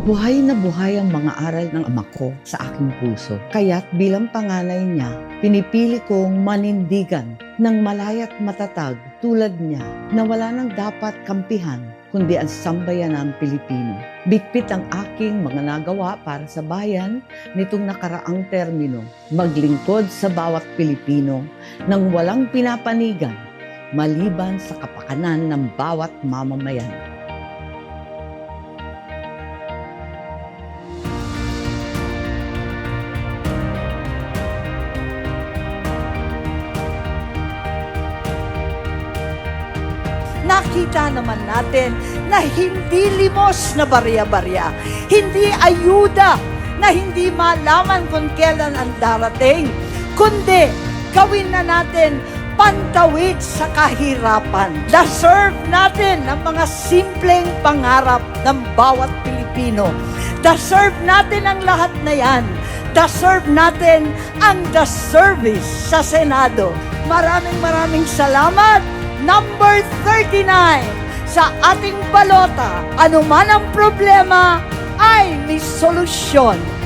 Buhay na buhay ang mga aral ng ama ko sa aking puso. Kaya't bilang panganay niya, pinipili kong manindigan ng malayat matatag tulad niya na wala nang dapat kampihan kundi ang sambayanang Pilipino. Bitbit ang aking mga nagawa para sa bayan nitong nakaraang termino. Maglingkod sa bawat Pilipino nang walang pinapanigan maliban sa kapakanan ng bawat mamamayan. Nakita naman natin na hindi limos na barya-barya, hindi ayuda na hindi malaman kung kailan ang darating, kundi gawin na natin pantawid sa kahirapan. Deserve natin ang mga simpleng pangarap ng bawat Pilipino. Deserve natin ang lahat na yan. Deserve natin ang the service sa Senado. Maraming maraming salamat. Number 39 sa ating balota. Ano man ang problema ay may solusyon.